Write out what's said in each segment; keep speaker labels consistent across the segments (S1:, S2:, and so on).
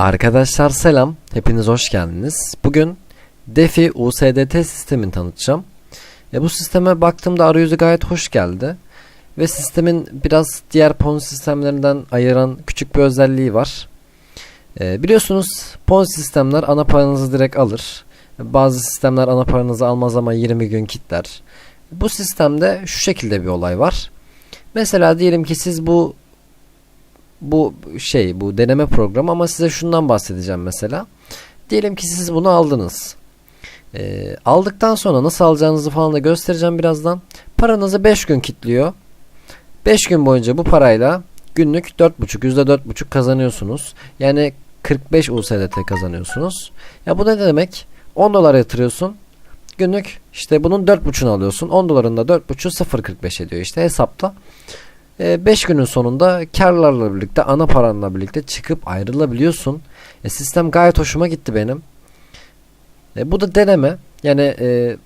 S1: Arkadaşlar selam, hepiniz hoş geldiniz. Bugün DeFi USDT sistemini tanıtacağım. E, bu sisteme baktığımda arayüzü gayet hoş geldi. Ve sistemin biraz diğer Ponzi sistemlerinden ayıran küçük bir özelliği var. E, biliyorsunuz Ponzi sistemler ana paranızı direkt alır. Bazı sistemler ana paranızı almaz ama 20 gün kitler. Bu sistemde şu şekilde bir olay var. Mesela diyelim ki siz bu bu şey bu deneme programı ama size şundan bahsedeceğim mesela. Diyelim ki siz bunu aldınız. E, aldıktan sonra nasıl alacağınızı falan da göstereceğim birazdan. Paranızı 5 gün kilitliyor. 5 gün boyunca bu parayla günlük 4.5 %4.5 kazanıyorsunuz. Yani 45 USDT kazanıyorsunuz. Ya bu ne demek? 10 dolar yatırıyorsun. Günlük işte bunun 4.5'unu alıyorsun. 10 doların da 4.5'u 0.45 ediyor işte hesapla. 5 günün sonunda karlarla birlikte ana paranla birlikte çıkıp ayrılabiliyorsun. E, sistem gayet hoşuma gitti benim. E, bu da deneme. Yani e,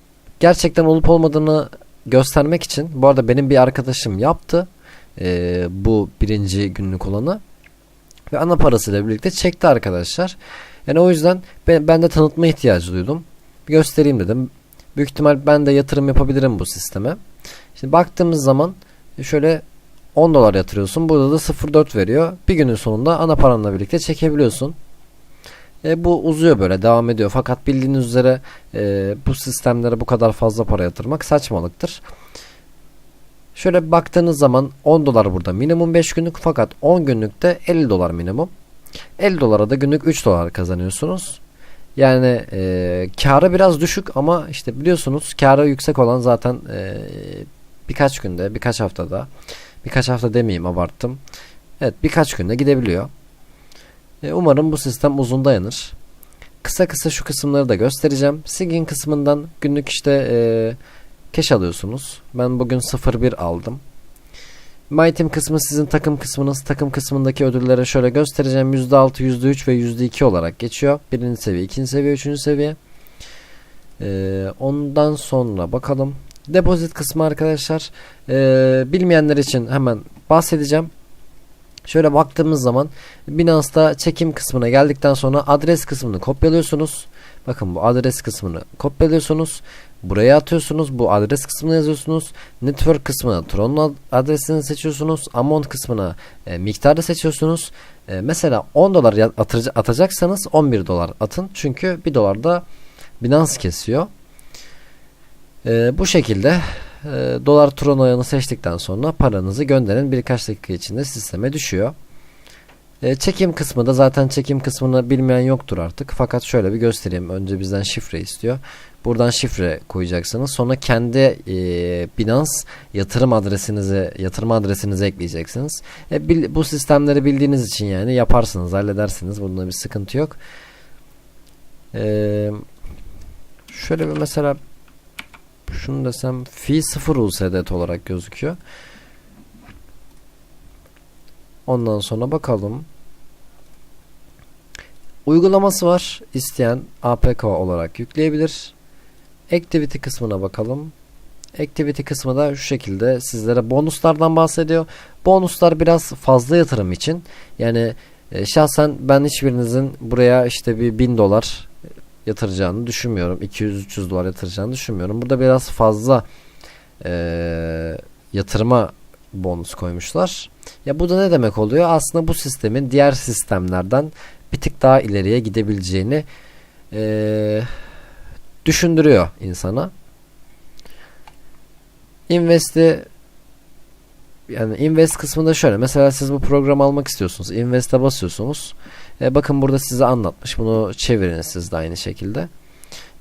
S1: gerçekten olup olmadığını göstermek için. Bu arada benim bir arkadaşım yaptı. E, bu birinci günlük olanı. Ve ana parasıyla birlikte çekti arkadaşlar. Yani o yüzden ben, ben de tanıtma ihtiyacı duydum. Bir göstereyim dedim. Büyük ihtimal ben de yatırım yapabilirim bu sisteme. Şimdi baktığımız zaman şöyle 10 dolar yatırıyorsun. Burada da 0.4 veriyor. Bir günün sonunda ana paranla birlikte çekebiliyorsun. E, bu uzuyor böyle devam ediyor. Fakat bildiğiniz üzere e, bu sistemlere bu kadar fazla para yatırmak saçmalıktır. Şöyle baktığınız zaman 10 dolar burada minimum 5 günlük fakat 10 günlükte 50 dolar minimum. 50 dolara da günlük 3 dolar kazanıyorsunuz. Yani e, karı biraz düşük ama işte biliyorsunuz karı yüksek olan zaten e, birkaç günde birkaç haftada Birkaç hafta demeyeyim abarttım. Evet birkaç günde gidebiliyor. E, umarım bu sistem uzun dayanır. Kısa kısa şu kısımları da göstereceğim. Sigin kısmından günlük işte e, cash alıyorsunuz. Ben bugün 01 aldım. My Team kısmı sizin takım kısmınız. Takım kısmındaki ödülleri şöyle göstereceğim. %6, %3 ve %2 olarak geçiyor. Birinci seviye, ikinci seviye, üçüncü seviye. Ee, ondan sonra bakalım. Depozit kısmı arkadaşlar e, bilmeyenler için hemen bahsedeceğim. Şöyle baktığımız zaman Binance'da çekim kısmına geldikten sonra adres kısmını kopyalıyorsunuz. Bakın bu adres kısmını kopyalıyorsunuz. Buraya atıyorsunuz. Bu adres kısmını yazıyorsunuz. Network kısmına Tron'un adresini seçiyorsunuz. Amount kısmına e, miktarı seçiyorsunuz. E, mesela 10 dolar atacaksanız 11 dolar atın. Çünkü 1 dolar da Binance kesiyor. E, bu şekilde e, dolar tron ayağını seçtikten sonra paranızı gönderin birkaç dakika içinde sisteme düşüyor. E, çekim kısmı da zaten çekim kısmını bilmeyen yoktur artık. Fakat şöyle bir göstereyim. Önce bizden şifre istiyor. Buradan şifre koyacaksınız. Sonra kendi e, Binance yatırım adresinizi yatırım adresinizi ekleyeceksiniz. E, bil, bu sistemleri bildiğiniz için yani yaparsınız, halledersiniz. Bunda bir sıkıntı yok. E, şöyle bir mesela şunu desem fi 0 USDT olarak gözüküyor. Ondan sonra bakalım. Uygulaması var. İsteyen APK olarak yükleyebilir. Activity kısmına bakalım. Activity kısmı da şu şekilde sizlere bonuslardan bahsediyor. Bonuslar biraz fazla yatırım için. Yani e, şahsen ben hiçbirinizin buraya işte bir 1000 dolar yatıracağını düşünmüyorum. 200-300 dolar yatıracağını düşünmüyorum. Burada biraz fazla e, yatırıma bonus koymuşlar. Ya bu da ne demek oluyor? Aslında bu sistemin diğer sistemlerden bir tık daha ileriye gidebileceğini e, düşündürüyor insana. Invest'i yani invest kısmında şöyle mesela siz bu programı almak istiyorsunuz. Invest'e basıyorsunuz. E, bakın burada size anlatmış. Bunu çevirin siz de aynı şekilde.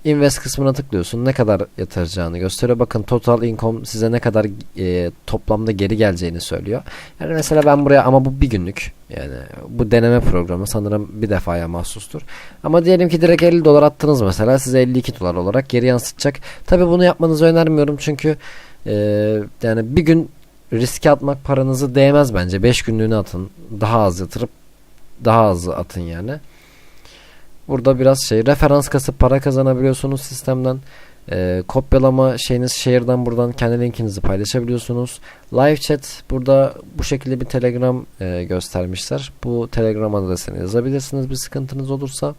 S1: Invest kısmına tıklıyorsun. Ne kadar yatıracağını gösteriyor. Bakın total income size ne kadar e, toplamda geri geleceğini söylüyor. Yani mesela ben buraya ama bu bir günlük. Yani bu deneme programı sanırım bir defaya mahsustur. Ama diyelim ki direkt 50 dolar attınız mesela size 52 dolar olarak geri yansıtacak. Tabi bunu yapmanızı önermiyorum çünkü e, yani bir gün riske atmak paranızı değmez bence. 5 günlüğüne atın. Daha az yatırıp daha az atın yani. Burada biraz şey referans kasıp para kazanabiliyorsunuz sistemden. Ee, kopyalama şeyiniz şehirden buradan kendi linkinizi paylaşabiliyorsunuz. Live chat burada bu şekilde bir telegram e, göstermişler. Bu telegram adresine yazabilirsiniz bir sıkıntınız olursa.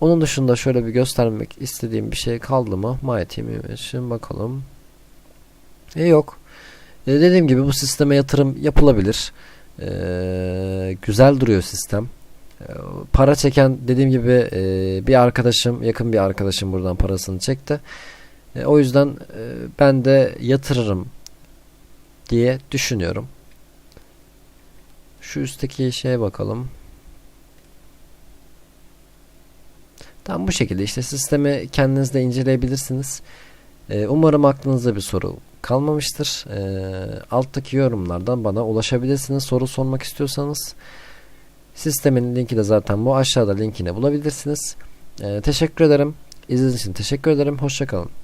S1: Onun dışında şöyle bir göstermek istediğim bir şey kaldı mı? My Team için bakalım. E yok. E, dediğim gibi bu sisteme yatırım yapılabilir. E, güzel duruyor sistem. E, para çeken dediğim gibi e, bir arkadaşım, yakın bir arkadaşım buradan parasını çekti. E, o yüzden e, ben de yatırırım diye düşünüyorum. Şu üstteki şeye bakalım. Tam bu şekilde işte sistemi kendiniz de inceleyebilirsiniz. Ee, umarım aklınızda bir soru kalmamıştır. Ee, alttaki yorumlardan bana ulaşabilirsiniz soru sormak istiyorsanız. Sistemin linki de zaten bu aşağıda linkini bulabilirsiniz. Ee, teşekkür ederim. İzlediğiniz için teşekkür ederim. Hoşçakalın.